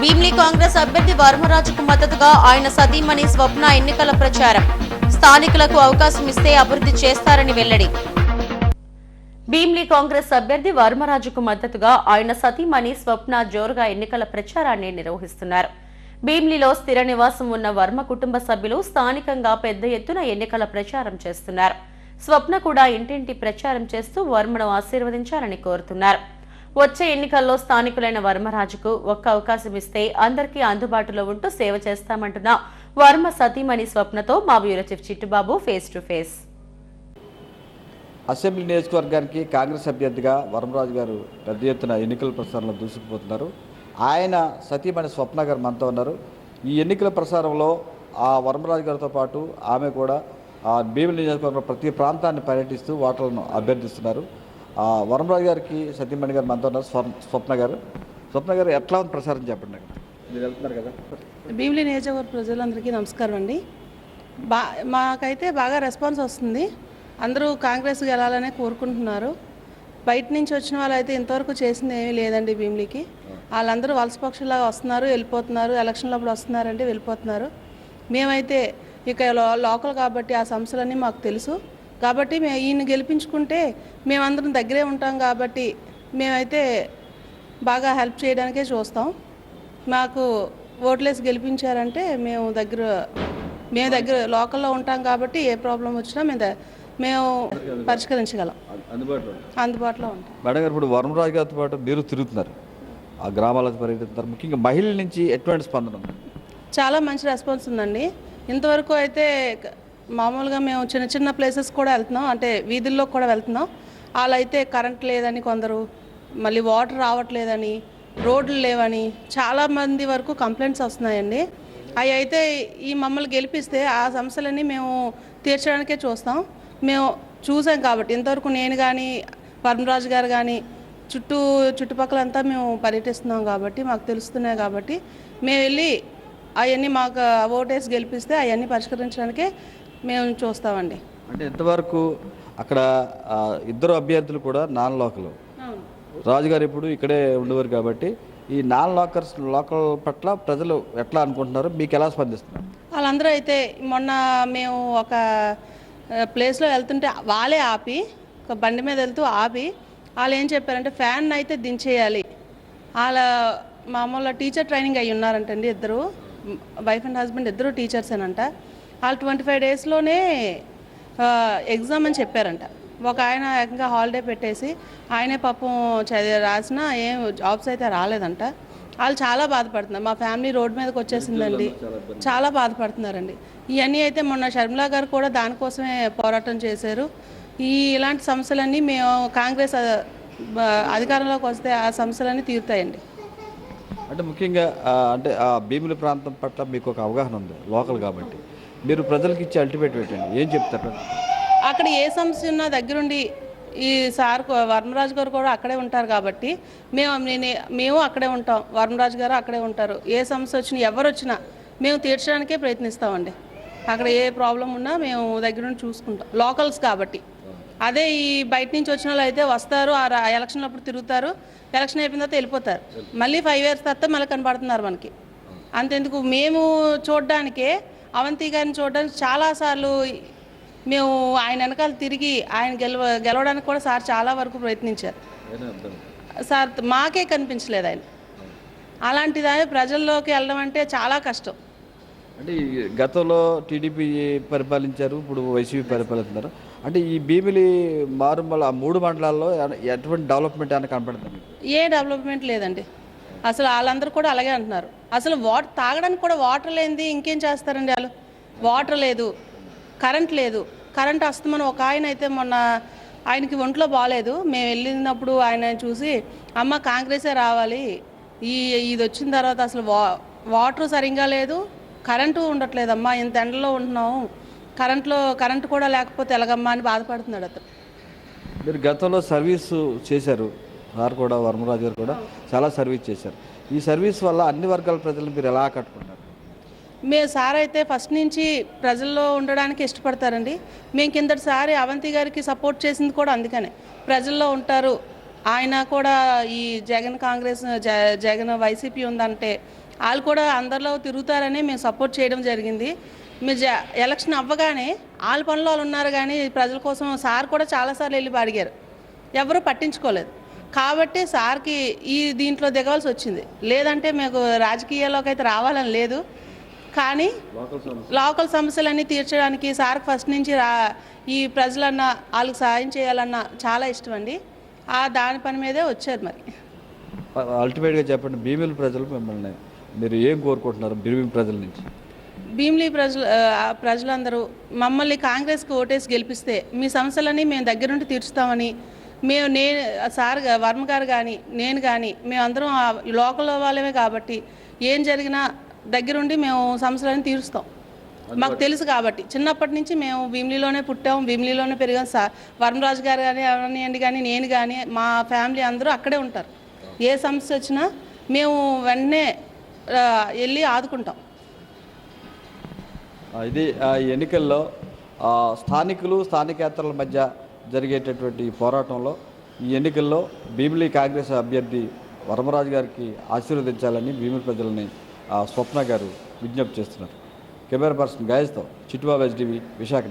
భీమ్లీ కాంగ్రెస్ అభ్యర్థి వర్మరాజుకు మద్దతుగా ఆయన సతీమణి స్వప్న ఎన్నికల ప్రచారం. స్థానికులకు అవకాశం ఇస్తే అభివృద్ధి చేస్తారని వెల్లడి. భీమ్లీ కాంగ్రెస్ అభ్యర్థి వర్మరాజుకు మద్దతుగా ఆయన సతీమణి స్వప్న జోరుగా ఎన్నికల ప్రచారాన్ని నిర్వహిస్తున్నారు. భీమ్లీలో స్థిర నివాసం ఉన్న వర్మ కుటుంబ సభ్యులు స్థానికంగా పెద్ద ఎత్తున ఎన్నికల ప్రచారం చేస్తున్నారు. స్వప్న కూడా ఇంటింటి ప్రచారం చేస్తూ వర్మను ఆశీర్వదించాలని కోరుతున్నారు. వచ్చే ఎన్నికల్లో స్థానికులైన వర్మరాజుకు ఒక్క అవకాశం ఇస్తే అందరికీ అందుబాటులో ఉంటూ సేవ చేస్తామంటున్న వర్మ సతీమణి స్వప్నతో మా bureau chief Chittubabu face to face. Assembly నియోజకవర్గానికి కాంగ్రెస్ అభ్యర్థిగా వరమరాజు గారు పెద్ద ఎత్తున ఎన్నికల ప్రచారంలో దూసుకుపోతున్నారు. ఆయన సతీమణి స్వప్న గారు మనతో ఉన్నారు. ఈ ఎన్నికల ప్రసారంలో ఆ వరమరాజు గారితో పాటు ఆమె కూడా భీమిలి నియోజకవర్గంలో ప్రతి ప్రాంతాన్ని పర్యటిస్తూ ఓటర్లను అభ్యర్థిస్తున్నారు. వరంరాజు గారికి సత్యమణి గారు మనతో ఉన్నారు స్వ- స్వప్న గారు. స్వప్న గారు ఎట్లా ఉంది ప్రసారం చెప్పండి నాకు. మీరు వెళ్తున్నారు కదా. భీమిలి నియోజకవర్గ ప్రజలందరికీ నమస్కారం అండి. బా మాకైతే బాగా రెస్పాన్స్ వస్తుంది. అందరూ కాంగ్రెస్ గెలాలనే కోరుకుంటున్నారు. బయట నుంచి వచ్చిన వాళ్ళు అయితే ఇంతవరకు చేసింది ఏమీ లేదండి భీమిలికి. వాళ్ళందరూ వలస పక్షులాగా వస్తున్నారు వెళ్ళిపోతున్నారు ఎలక్షన్లో అప్పుడు వస్తున్నారంటే వెళ్ళిపోతున్నారు. మేమైతే ఇక లోకల్ కాబట్టి ఆ సమస్యలన్నీ మాకు తెలుసు. కాబట్టి మేము ఈయన గెలిపించుకుంటే మేమందరం దగ్గరే ఉంటాం కాబట్టి మేమైతే బాగా హెల్ప్ చేయడానికే చూస్తాం. మాకు ఓట్లేసి గెలిపించారంటే మేము దగ్గర మేము దగ్గర లోకల్లో ఉంటాం కాబట్టి ఏ ప్రాబ్లం వచ్చినా మేము మేము పరిష్కరించగలం. అందుబాటులో అందుబాటులో ఉంటాం. మేడం గారు ఇప్పుడు వరమరాజు గారితో పాటు మీరు తిరుగుతున్నారు. ఆ గ్రామాలకు పర్యటిస్తున్నారు ముఖ్యంగా మహిళల నుంచి ఎటువంటి స్పందన ఉంది? చాలా మంచి రెస్పాన్స్ ఉందండి. ఇంతవరకు అయితే మామూలుగా మేము చిన్న చిన్న ప్లేసెస్ కూడా వెళ్తున్నాం. అంటే వీధుల్లో కూడా వెళ్తున్నాం. వాళ్ళు అయితే కరెంట్ లేదని కొందరు మళ్ళీ వాటర్ రావట్లేదని రోడ్లు లేవని చాలామంది వరకు కంప్లైంట్స్ వస్తున్నాయండి. అవి అయితే ఈ మమ్మల్ని గెలిపిస్తే ఆ సమస్యలన్నీ మేము తీర్చడానికే చూస్తాం. మేము చూసాం కాబట్టి ఇంతవరకు నేను కానీ పరమరాజు గారు కానీ చుట్టూ చుట్టుపక్కలంతా మేము పర్యటిస్తున్నాం కాబట్టి మాకు తెలుస్తున్నాయి కాబట్టి మేము వెళ్ళి అవన్నీ మాకు ఓటేసి గెలిపిస్తే అవన్నీ పరిష్కరించడానికే మేము చూస్తామండి. అంటే ఇంతవరకు అక్కడ ఇద్దరు అభ్యర్థులు కూడా నాన్ లోకల్ రాజుగారు ఇప్పుడు ఇక్కడే ఉండేవారు కాబట్టి ఈ నాన్ లోకర్స్ లోకల్ పట్ల ప్రజలు ఎట్లా అనుకుంటున్నారు? మీకు ఎలా స్పందిస్తున్నారు? వాళ్ళందరూ అయితే మొన్న మేము ఒక ప్లేస్లో వెళ్తుంటే వాళ్ళే ఆపి ఒక బండి మీద వెళ్తూ ఆపి వాళ్ళు ఏం చెప్పారంటే ఫ్యాన్ అయితే దించేయాలి. వాళ్ళ మామూలు టీచర్ ట్రైనింగ్ అయ్యి ఉన్నారంటండి ఇద్దరు. వైఫ్ అండ్ హస్బెండ్ ఇద్దరు టీచర్సేనంట. వాళ్ళు ట్వంటీ ఫైవ్ డేస్లోనే ఎగ్జామ్ అని చెప్పారంట. ఒక ఆయన ఏకంగా హాలిడే పెట్టేసి ఆయనే పాపం చదివి రాసినా ఏం జాబ్స్ అయితే రాలేదంట. వాళ్ళు చాలా బాధపడుతున్నారు. మా ఫ్యామిలీ రోడ్ మీదకి వచ్చేసిందండి. చాలా బాధపడుతున్నారండి. ఇవన్నీ అయితే మొన్న షర్మిలా గారు కూడా దానికోసమే పోరాటం చేశారు. ఈ ఇలాంటి సమస్యలన్నీ మేము కాంగ్రెస్ అధికారంలోకి వస్తే ఆ సమస్యలన్నీ తీరుతాయండి. అంటే ముఖ్యంగా అంటే ఆ భీముల ప్రాంతం పట్ల మీకు ఒక అవగాహన ఉంది లోకల్ కాబట్టి. మీరు ప్రజలకు ఇచ్చే అల్టిమేట్ పెట్టండి ఏం చెప్తారు? అక్కడ ఏ సమస్య ఉన్నా దగ్గరుండి ఈ సార్ కూ- వర్మరాజు గారు కూడా అక్కడే ఉంటారు కాబట్టి మేము నేను- మేము అక్కడే ఉంటాం. వర్మరాజు గారు అక్కడే ఉంటారు. ఏ సమస్య వచ్చినా ఎవరు వచ్చినా మేము తీర్చడానికే ప్రయత్నిస్తామండి. అక్కడ ఏ ప్రాబ్లం ఉన్నా మేము దగ్గరుండి చూసుకుంటాం. లోకల్స్ కాబట్టి. అదే ఈ బయట నుంచి వచ్చిన వాళ్ళు అయితే వస్తారు ఆ ఎలక్షన్ అప్పుడు తిరుగుతారు. ఎలక్షన్ అయిపోయిన తర్వాత వెళ్ళిపోతారు. మళ్ళీ ఫైవ్ ఇయర్స్ తర్వాత మళ్ళీ కనపడుతున్నారు మనకి. అంతెందుకు? మేము చూడడానికే అవంతి గారిని చూడడానికి చాలాసార్లు మేము ఆయన వెనకాల తిరిగి ఆయన గెలవ గెలవడానికి కూడా సార్ చాలా వరకు ప్రయత్నించారు. సార్ మాకే కనిపించలేదు ఆయన. అలాంటిది ప్రజల్లోకి వెళ్ళడం అంటే చాలా కష్టం. అంటే గతంలో టీడీపీ పరిపాలించారు ఇప్పుడు వైసీపీ పరిపాలిస్తున్నారు. అంటే ఈ భీమిలి మారుమల ఆ మూడు మండలాల్లో ఎటువంటి డెవలప్మెంట్ ఏమైనా కనపడుతుంది ఏ డెవలప్మెంట్ లేదండి. అసలు వాళ్ళందరూ కూడా అలాగే అంటున్నారు. అసలు వాటర్ తాగడానికి కూడా వాటర్ లేనిది ఇంకేం చేస్తారండి వాళ్ళు? వాటర్ లేదు కరెంట్ లేదు. కరెంట్ వస్తుందని ఒక ఆయన అయితే మొన్న ఆయనకి ఒంట్లో బాగాలేదు మేము వెళ్ళినప్పుడు ఆయన చూసి అమ్మ కాంగ్రెసే రావాలి. ఈ ఇది వచ్చిన తర్వాత అసలు వా వాటర్ సరిగ్గా లేదు కరెంటు ఉండట్లేదమ్మా ఇంత ఎండలో ఉంటున్నాము కరెంట్లో కరెంటు కూడా లేకపోతే ఎలాగమ్మా అని బాధపడుతున్నాడు అతను. మీరు గతంలో సర్వీస్ చేశారు. సార్ కూడా వర్మరాజు గారు కూడా చాలా సర్వీస్ చేశారు. ఈ సర్వీస్ వల్ల అన్ని వర్గాల ప్రజలను మీరు ఎలా కట్టుకుంటారు మేము సార్ అయితే ఫస్ట్ నుంచి ప్రజల్లో ఉండడానికి ఇష్టపడతారండి. మేము కిందటిసారి అవంతి గారికి సపోర్ట్ చేసింది కూడా అందుకనే. ప్రజల్లో ఉంటారు. ఆయన కూడా ఈ జగన్ కాంగ్రెస్ జ- జగన్ వైసీపీ ఉందంటే వాళ్ళు కూడా అందరిలో తిరుగుతారని మేము సపోర్ట్ చేయడం జరిగింది. మీరు జ- ఎలక్షన్ అవ్వగానే వాళ్ళ పనులు వాళ్ళు ఉన్నారు కానీ ప్రజల కోసం సార్ కూడా చాలాసార్లు వెళ్ళి అడిగారు. ఎవరు పట్టించుకోలేదు. కాబట్టి సార్కి ఈ దీంట్లో దిగవలసి వచ్చింది. లేదంటే మీకు రాజకీయాల్లోకి అయితే రావాలని లేదు. కానీ లోకల్ సమస్యలన్నీ తీర్చడానికి సార్కి ఫస్ట్ నుంచి రా ఈ ప్రజలన్న వాళ్ళకి సాయం చేయాలన్న చాలా ఇష్టం అండి. ఆ దాని పని మీదే వచ్చారు మరి. అల్టిమేట్గా చెప్పండి భీమిలి ప్రజలు మిమ్మల్ని మీరు ఏం కోరుకుంటున్నారు భీమిలి ప్రజల నుంచి? భీమిలి ప్రజలు ప్రజలందరూ మమ్మల్ని కాంగ్రెస్కి ఓటేసి గెలిపిస్తే మీ సమస్యలన్నీ మేము దగ్గరుండి తీర్చుతామని మేము నేను సార్ వర్మ గారు కానీ నేను కానీ మేమందరం లోకల్ వాళ్ళమే కాబట్టి ఏం జరిగినా దగ్గరుండి మేము సమస్యలన్నీ తీరుస్తాం. మాకు తెలుసు కాబట్టి. చిన్నప్పటి నుంచి మేము భీమిలిలోనే పుట్టాం భీమిలిలోనే పెరిగాం. సార్ వర్మరాజు గారు కానీ ఎవరినియండి కానీ నేను కానీ మా ఫ్యామిలీ అందరూ అక్కడే ఉంటారు. ఏ సమస్య వచ్చినా మేము వెంటనే వెళ్ళి ఆదుకుంటాం. ఇది ఎన్నికల్లో స్థానికులు స్థానికేతరుల మధ్య జరిగేటటువంటి పోరాటంలో ఈ ఎన్నికల్లో భీమిలి కాంగ్రెస్ అభ్యర్థి వరమరాజు గారికి ఆశీర్వదించాలని భీమిలి ప్రజలని ఆ, స్వప్న గారు విజ్ఞప్తి చేస్తున్నారు. కెమెరా పర్సన్ గాయస్తో చిట్టుబాబు ఎస్డివి విశాఖ